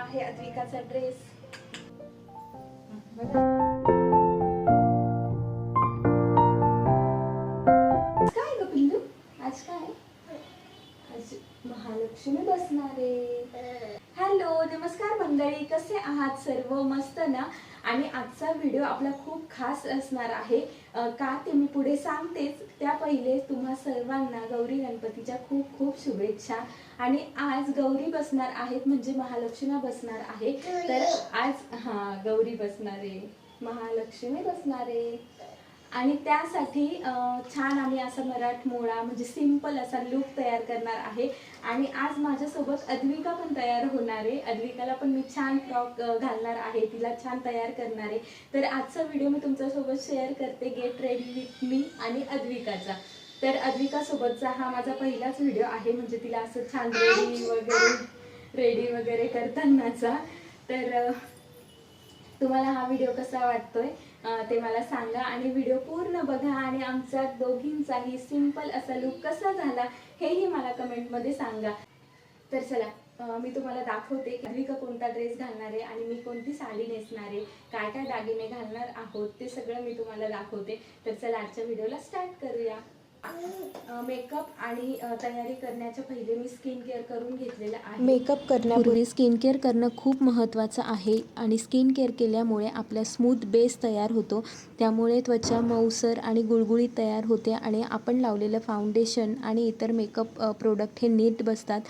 आहे अद्विकाचा ड्रेस काय ग पिल्लू आज काय आज महालक्ष्मी बसणार आहे हॅलो नमस्कार मंडळी कसे आहात सर्व मस्त ना आणि आजचा व्हिडिओ आपला खूप खास असणार आहे. का ते मी पुढे सांगतेच. त्या पहिले तुम्हा सर्वांना गौरी गणपतीच्या खूप खूप शुभेच्छा. आणि आज गौरी बसणार आहेत म्हणजे महालक्ष्मी बसणार आहे. तर आज हा गौरी बसणार आहे. महालक्ष्मी बसणार आहे. आणि त्यासाठी छान आम्ही म्हणजे असा मराठमोळा म्हणजे सिंपल असा लुक तयार करणार आहे. आणि आज माझ्यासोबत अद्विका पण तयार होणार आहे. अद्विकाला पण मी छान फ्रॉक घालणार आहे. तिला छान तयार करणार आहे. तर आजचा व्हिडिओ मी तुमच्यासोबत शेअर करते. गेट रेडी विथ मी आणि अद्विकाचा. तर अद्विकासोबतचा हा माझा पहिलाच व्हिडिओ आहे. म्हणजे तिला असं छान रेडी वगैरे रेडी वगैरे करतानाचा. तर तुम्हाला हा व्हिडिओ कसा वाटतोय? ते मला सांगा आणि व्हिडिओ पूर्ण बघा आणि आमचा दोघींचाही सिंपल असा लुक कसा झाला हेही मला कमेंटमध्ये सांगा. तर चला मी तुम्हाला दाखवते की का कोणता ड्रेस घालणार आहे आणि मी कोणती साडी नेसणार आहे काय काय दागिने घालणार आहोत ते सगळं मी तुम्हाला दाखवते. तर चला आजच्या व्हिडिओला स्टार्ट करूया. मेकअप आणि तयारी करण्याच्या पहिले मी स्किन केअर करून घेतलेलं आहे. मेकअप करण्यापूर्वी स्किन केअर करणं खूप महत्त्वाचं आहे आणि स्किन केअर केल्यामुळे आपला स्मूथ बेस तयार होतो. त्यामुळे त्वचा मऊसर आणि गुळगुळीत तयार होते आणि आपण लावलेलं फाउंडेशन आणि इतर मेकअप प्रोडक्ट हे नीट बसतात.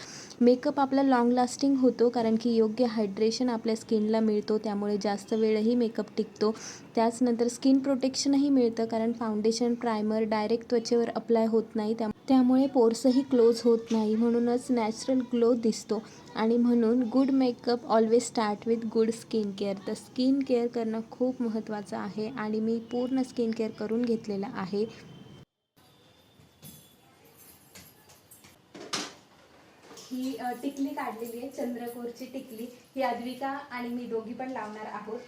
मेकअप आपला लाँग लास्टिंग होतो कारण की योग्य हायड्रेशन आपल्या स्किनला मिळतो. त्यामुळे जास्त वेळही मेकअप टिकतो. त्याचनंतर स्किन प्रोटेक्शनही मिळतं कारण फाउंडेशन प्रायमर डायरेक्ट त्वचेवर अप्लाय होत नाही. त्या त्यामुळे पोर्सही क्लोज होत नाही. म्हणूनच नॅचरल ग्लो दिसतो. आणि म्हणून good makeup always start with good skin care. तर स्किन केअर करणं खूप महत्त्वाचं आहे आणि मी पूर्ण स्किन केअर करून घेतलेलं आहे. ही टिकली काढलेली आहे. चंद्रकोरची टिकली. ही अद्विका आणि मी दोघी पण लावणार आहोत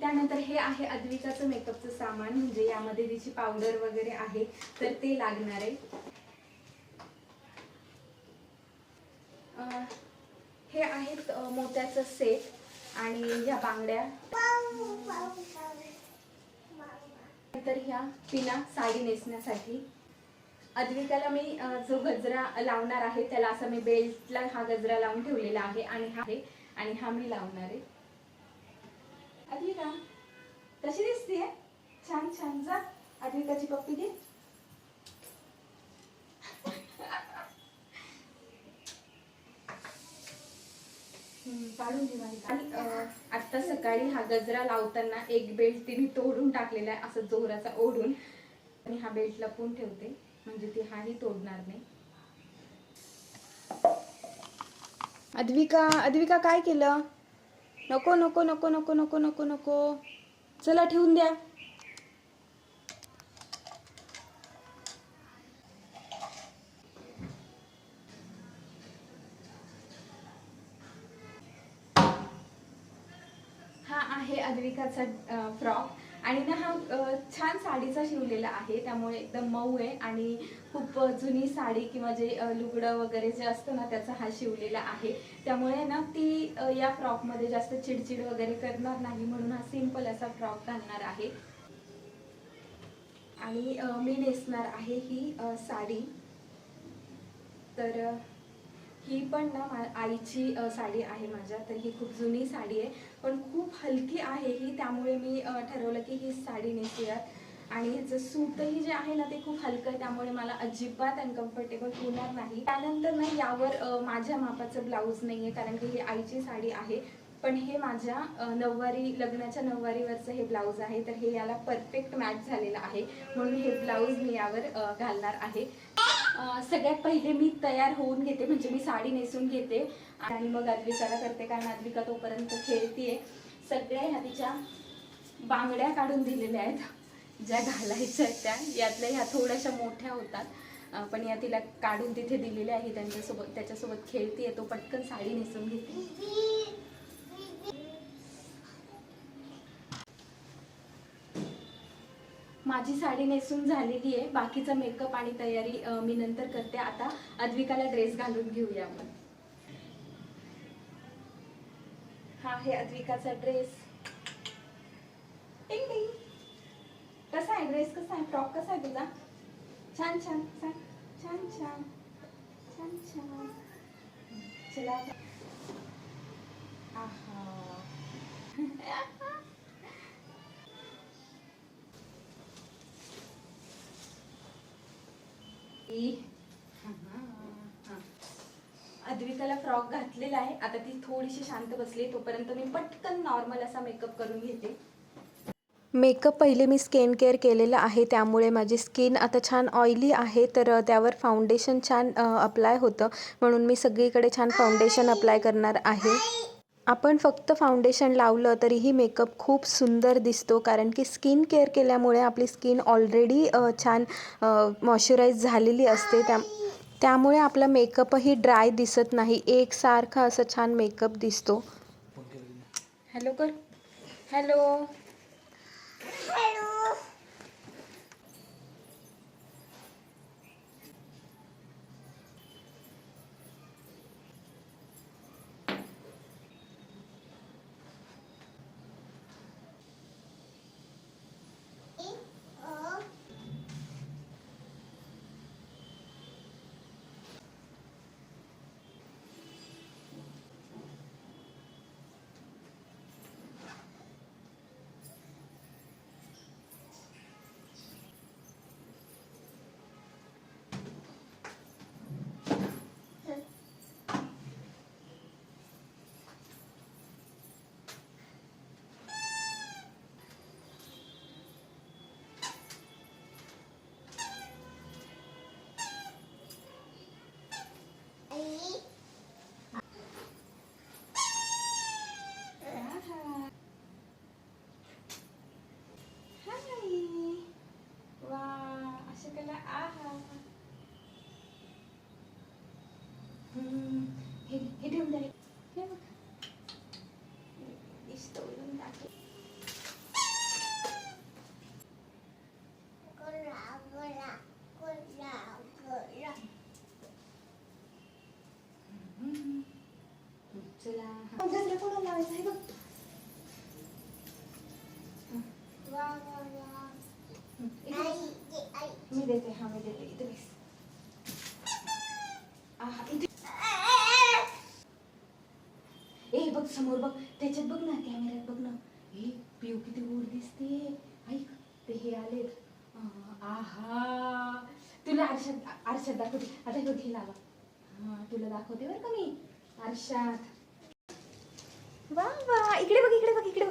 त्यानंतर हे आहे अद्विकाचं मेकअपचं सामान म्हणजे यामध्ये तिची पावडर वगैरे आहे तर ते लागणार आहे. हे आहेत मोत्याचं सेट आणि ह्या बांगड्या. तर ह्या पिना साडी नेसण्यासाठी. अद्विकाला मी जो गजरा लावणार आहे त्याला असा मी बेल्टला हा गजरा लावून ठेवलेला आहे आणि हा आहे आणि हा मी लावणार आहे. अद्विका. कशी दिसतीये. छान छान. जा. अद्विकाची पप्पी दे. काढून. आणि आत्ता सकाळी हा गजरा लावताना एक बेल्ट तिने तोडून टाकलेला आहे असं जोराचा ओढून. आणि हा बेल्ट लपवून ठेवते. म्हणजे ती हाही तोडणार नाही. अद्विका अद्विका काय केलं? नको नको नको नको नको नको नको. चला ठेवून द्या. हा आहे अद्विकाचा फ्रॉक. आणि ना हा छान साडीचा शिवलेला आहे. त्यामुळे एकदम मऊ आहे आणि खूप जुनी साडी किंवा जे लुगडं वगैरे जे असतं ना त्याचा हा शिवलेला आहे. त्यामुळे ना ती या फ्रॉकमध्ये जास्त चिडचिड वगैरे करणार नाही म्हणून हा सिंपल असा फ्रॉक घालणार आहे. आणि मी नेसणार आहे ही साडी. तर ही पण ना आईची साडी आहे माझ्या तर ही खूप जुनी साडी आहे. पण खूप हलकी आहे ही त्यामुळे मी ठरवलं की ही साडी नेसूयात. आणि ह्याचं सूटही जे आहे ना ते खूप हलकं आहे त्यामुळे मला अजिबात अनकम्फर्टेबल होणार नाही. त्यानंतर ना यावर माझ्या मापाचं ब्लाऊज नाही आहे कारण की ही आईची साडी आहे. पण हे माझ्या नऊवारी लग्नाच्या नऊवारीवरचं हे ब्लाऊज आहे तर हे याला परफेक्ट मॅच झालेलं आहे. म्हणून हे ब्लाऊज मी यावर घालणार आहे. सगळ्यात पहिले मी तयार होऊन घेते म्हणजे मी साडी नेसून घेते. आणि मग अद्विकाला करते कारण अद्विका तोपर्यंत खेळतीये. सगळ्या ह्या तिच्या बांगड्या काढून दिलेल्या आहेत ज्या घालायच्या आहेत त्या. यातल्या ह्या थोड्याशा मोठ्या होतात पण या तिला काढून तिथे दिलेल्या आहे त्यांच्यासोबत त्याच्यासोबत खेळतीये तो पटकन साडी नेसून घेते. माझी साडी नेसून झालेली आहे. बाकीचा मेकअप आणि तयारी मी नंतर करते. आता अद्विकाला ड्रेस घालून घेऊया आपण. हा आहे अद्विकाचा ड्रेस टिंग टिंग कसा आहे ड्रेस कसा आहे? फ्रॉक कसा आहे तुझा? छान छान छान छान छान छान छान. चला आहा. की अद्विकाला फ्रॉक घातलेला आहे. आता ती थोडीशी शांत बसली तोपर्यंत मी पटकन नॉर्मल असा मेकअप करून घेते. मेकअप पहिले मी स्किन केअर केलेला आहे त्यामुळे माझी स्किन आता छान ऑइली आहे तर त्यावर फाउंडेशन छान अप्लाय होतं. म्हणून मी सगळीकडे छान फाउंडेशन अप्लाय करणार आहे. आपण फक्त फाउंडेशन लावलं तरीही मेकअप खूप सुंदर दिसतो कारण की स्किन केअर केल्यामुळे आपली स्किन ऑलरेडी छान मॉइश्चराईज झालेली असते. त्या त्यामुळे आपला मेकअपही ड्राय दिसत नाही. एकसारखा असं छान मेकअप दिसतो. हॅलो कर. हॅलो हाय वा असं केलं आहा हम्म, हे हे ठेवून द्या हे बघ. दिसतं उडून टाकलं. हम्म. चला हा. गजरा कोणाला लावायचा आहे बघ हम्म, इथे बस. देते इथे ए बघ समोर बघ. त्याच्यात बघ ना कॅमेऱ्यात बघ ना. हे पिऊ किती गोड दिसते. ऐक ते हे आलेत. आहा. तुला आरशात आरशात दाखवते. आता हे बघ हे लावा. हा तुला दाखवते बरं का मी. आरशात. वा वा. इकडे बघ इकडे बघ इकडे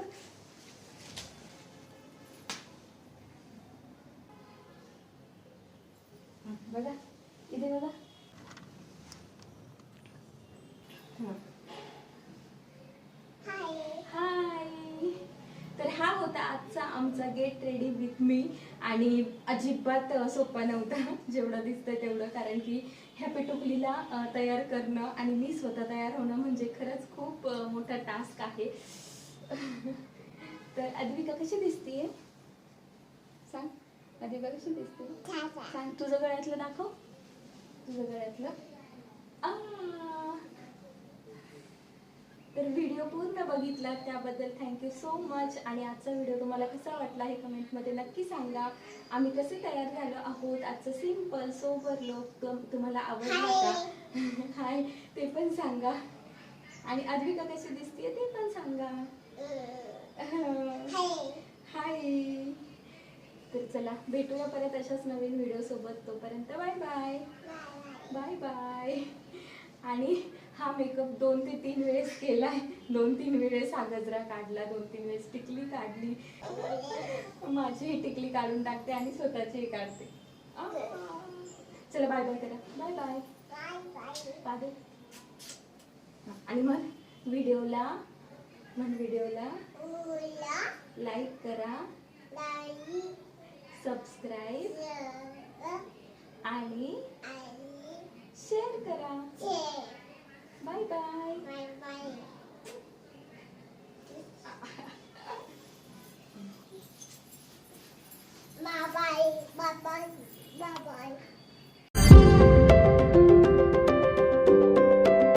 बघा. इथे बघा. हाय तर हा होता आजचा आमचा गेट रेडी विथ मी आणि अजिबात सोपा नव्हता जेवढं दिसतंय तेवढं कारण की ह्या पेटुकलीला तयार करणं आणि मी स्वतः तयार होणं म्हणजे खरंच खूप मोठा टास्क आहे. तर अद्विका कशी दिसतीये? सांग. अद्विका कशी दिसते. सांग तुझं गळ्यातलं दाखव. तुझं गळ्यातलं. तर व्हिडिओ पूर्ण बघितला त्याबद्दल थँक्यू सो मच आणि आजचा व्हिडिओ तुम्हाला कसा वाटला हे कमेंटमध्ये नक्की सांगा. आम्ही कसे तयार झालो आहोत? आजचं सिंपल सोबर लोक तुम्हाला आवडला का? हाय ते पण सांगा. आणि अद्विका कशी दिसते ते पण सांगा हाय तर चला भेटूया परत अशाच नवीन व्हिडिओ सोबत. तोपर्यंत बाय बाय बाय बाय आणि हा मेकअप दोन ते तीन वेळेस केलाय. दोन तीन वेळेस हा गजरा काढला दोन तीन वेळेस टिकली काढली. माझी टिकली काढून टाकते आणि स्वतःचीही काढते. चला बाय बाय करा. बाय बाय बाय आणि मग व्हिडिओला मग व्हिडिओला लाईक करा. सबस्क्राईब आणि शेअर करा bye bye bye bye bye bye